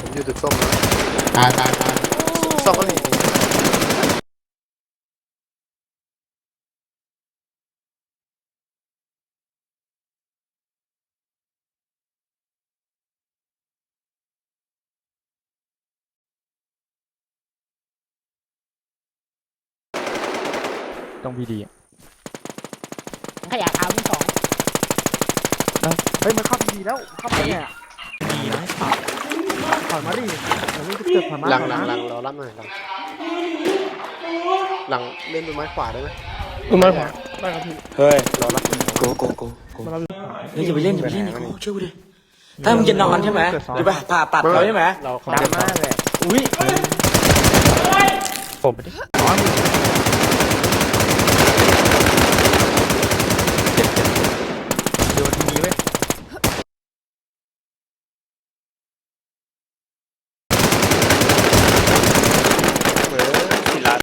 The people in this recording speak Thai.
ผมอยู่ตึกส้มนตาก็เลต้องพีดี ขยะขาวมีสองเฮ้ยมันเข้าดีแล้วเข้าไปเนี่ยดีนะถอยมาดิมันไม่เกิดถอยมาหลังหลังหลังรอรับหน่อยหลังหลังเล่นต้นไม้ขวาได้ไหมต้นไม้ขวาได้ครับพี่เฮ้ยรอรับหน่อยโกโกโกโกมันรับเฮ้ยอย่าไปเล่นอย่าไปเล่นนี่โกเชื่อกูดิถ้ามึงจะนอนใช่ไหมจะไปผ่าตัดเขาใช่ไหมเราเขาดราเจ็บม่าเลยอุ้ยผมไปดิอ๋อมึง